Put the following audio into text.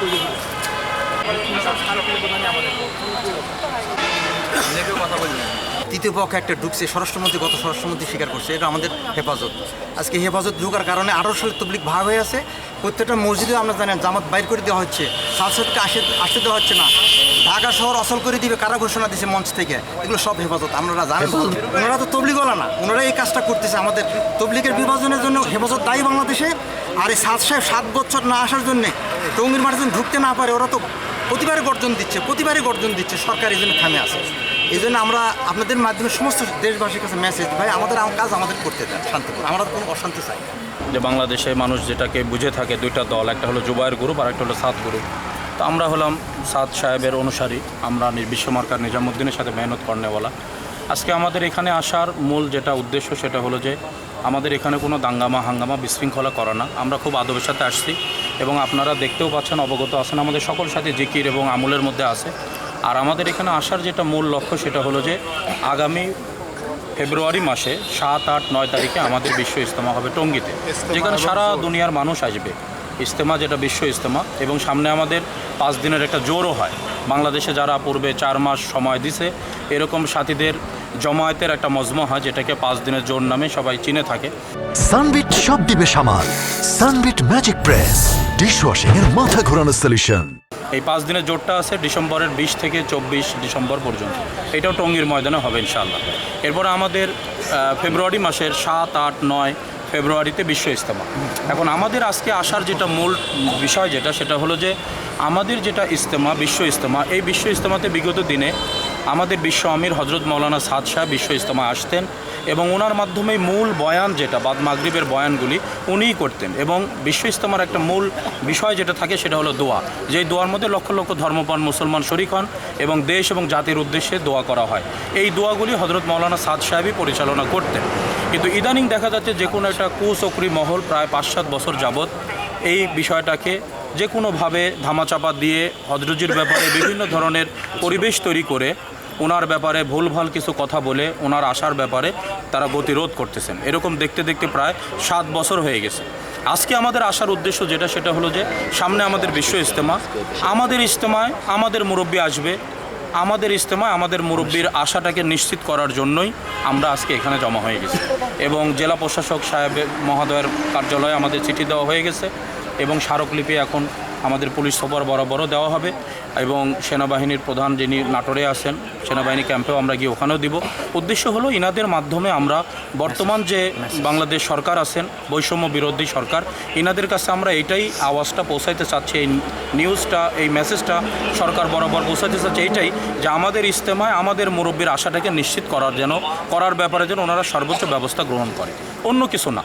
তৈরি হয় তৃতীয় পক্ষ একটা ঢুকছে স্বরাষ্ট্রমন্ত্রী গত স্বরাষ্ট্রমন্ত্রী স্বীকার করছে এটা আমাদের হেফাজত। আজকে হেফাজত ঢোকার কারণে আরও সালে তবলিক ভাগ হয়ে আছে প্রত্যেকটা মসজিদে আমরা জানেন জামাত বাইর করে দেওয়া হচ্ছে সালসাদকে আসে আসতে দেওয়া হচ্ছে না। ঢাকা শহর অসল করে দিবে কারা ঘোষণা দিছে মঞ্চ থেকে? এগুলো সব হেফাজত আমরা জানেন। ওনারা তো তবলিগওয়ালা না ওনারা এই কাজটা করতেছে আমাদের। তবলিকের বিভাজনের জন্য হেফাজত দায়ী বাংলাদেশে আর এই সাত সাহেব সাত বছর না আসার জন্যে টঙ্গির মাঠে যখন ঢুকতে না পারে, ওরা তো প্রতিবারে গর্জন দিচ্ছে, প্রতিবারই গর্জন দিচ্ছে, সরকার এই জন্য থামে আছে। এই জন্য আমরা আপনাদের মাধ্যমে সমস্ত দেশবাসীর কাছে মেসেজ ভাই, আমাদের আম- কাজ আমাদের করতে দেন, শান্তিপূর্ণ। আমরা কোনো অশান্তি চাই যে বাংলাদেশে মানুষ যেটাকে বুঝে থাকে, দুইটা দল, একটা হলো জুবায়ের গ্রুপ আর একটা হলো সাত গ্রুপ। তো আমরা হলাম সাদ সাহেবের অনুসারী, আমরা বিশ্বমার্কার নিজামুদ্দিনের সাথে মেহনত কর্নেওয়ালা। আজকে আমাদের এখানে আসার মূল যেটা উদ্দেশ্য সেটা হলো যে, আমাদের এখানে কোনো দাঙ্গামা হাঙ্গামা বিশৃঙ্খলা করা না। আমরা খুব আদবের সাথে আসছি। এবং আপনারা দেখতেও পাচ্ছেন অবগত আছেন, আমাদের সকল সাথে জিকির এবং আমলের মধ্যে আছে। আর আমাদের এখানে আসার যেটা মূল লক্ষ্য সেটা হলো যে, আগামী ফেব্রুয়ারি মাসে সাত, আট, নয় তারিখে আমাদের বিশ্ব ইজতেমা হবে টঙ্গিতে, যেখানে সারা দুনিয়ার মানুষ আসবে। ইজতেমা যেটা বিশ্ব ইজতেমা এবং সামনে আমাদের পাঁচ দিনের একটা জোরও হয়। বাংলাদেশে যারা পূর্বে চার মাস সময় দিছে এরকম সাথীদের জমায়েতের একটা মজমা হয় যেটাকে পাঁচ দিনের জোর নামে সবাই চিনে থাকে। সানবিট সব দিবে সামাল। সানবিট ম্যাজিক প্রেস ডিশওয়াশিং এর মাথা ঘোরানো সলিউশন এই পাঁচ দিনের জোরটা আছে ডিসেম্বরের বিশ থেকে চব্বিশ ডিসেম্বর পর্যন্ত। এটাও টঙ্গীর ময়দানে হবে ইনশাআল্লাহ। এরপর আমাদের ফেব্রুয়ারি মাসের সাত আট নয় ফেব্রুয়ারিতে বিশ্ব ইজতেমা। এখন আমাদের আজকে আসার যেটা মূল বিষয় যেটা, সেটা হলো যে আমাদের যেটা ইজতেমা, বিশ্ব ইজতেমা, এই বিশ্ব ইজতেমাতে বিগত দিনে আমাদের বিশ্ব আমির হজরত মৌলানা সাদ সাহেব বিশ্ব ইজতেমায় আসতেন এবং ওনার মাধ্যমে মূল বয়ান যেটা বাদ মাগরিবের বয়ানগুলি উনিই করতেন এবং বিশ্ব ইজতেমার একটা মূল বিষয় যেটা থাকে সেটা হলো দোয়া। যেই দোয়ার মধ্যে লক্ষ লক্ষ ধর্মপান মুসলমান শরিক হন এবং দেশ এবং জাতির উদ্দেশ্যে দোয়া করা হয়। এই দোয়াগুলি হজরত মৌলানা সাদ সাহেবই পরিচালনা করতেন। কিন্তু ইদানিং দেখা যাচ্ছে যে কোনো একটা কুচক্রি মহল প্রায় পাঁচ সাত বছর যাবৎ এই বিষয়টাকে যে কোনোভাবে ধামাচাপা দিয়ে, হজরজির ব্যাপারে বিভিন্ন ধরনের পরিবেশ তৈরি করে ওনার ব্যাপারে ভুলভাল কিছু কথা বলে, ওনার আসার ব্যাপারে তারা গতিরোধ করতেছেন। এরকম দেখতে দেখতে প্রায় সাত বছর হয়ে গেছে। আজকে আমাদের আসার উদ্দেশ্য যেটা, সেটা হলো যে, সামনে আমাদের বিশ্ব ইজতেমা। আমাদের ইজতেমায় আমাদের মুরব্বী আসবে। আমাদের ইজতেমায় আমাদের মুরব্বীর আশাটাকে নিশ্চিত করার জন্যই আমরা আজকে এখানে জমা হয়ে গেছি। এবং জেলা প্রশাসক সাহেবের মহোদয়ের কার্যালয়ে আমাদের চিঠি দেওয়া হয়ে গেছে। এবং স্মারকলিপি এখন আমাদের পুলিশ সবর বরাবরও দেওয়া হবে। এবং সেনাবাহিনীর প্রধান যিনি নাটোরে আছেন, সেনাবাহিনী ক্যাম্পেও আমরা গিয়ে ওখানেও দিব। উদ্দেশ্য হলো ইনাদের মাধ্যমে আমরা বর্তমান যে বাংলাদেশ সরকার আছেন, বৈষম্য বিরোধী সরকার, ইনাদের কাছে আমরা এইটাই আওয়াজটা পৌঁছাইতে চাচ্ছি, এই নিউজটা, এই মেসেজটা সরকার বরাবর পৌঁছাইতে চাচ্ছে এইটাই যে আমাদের ইজতেমায় আমাদের মুরব্বীর আশাটাকে নিশ্চিত করার যেন, করার ব্যাপারে যেন ওনারা সর্বোচ্চ ব্যবস্থা গ্রহণ করে। অন্য কিছু না।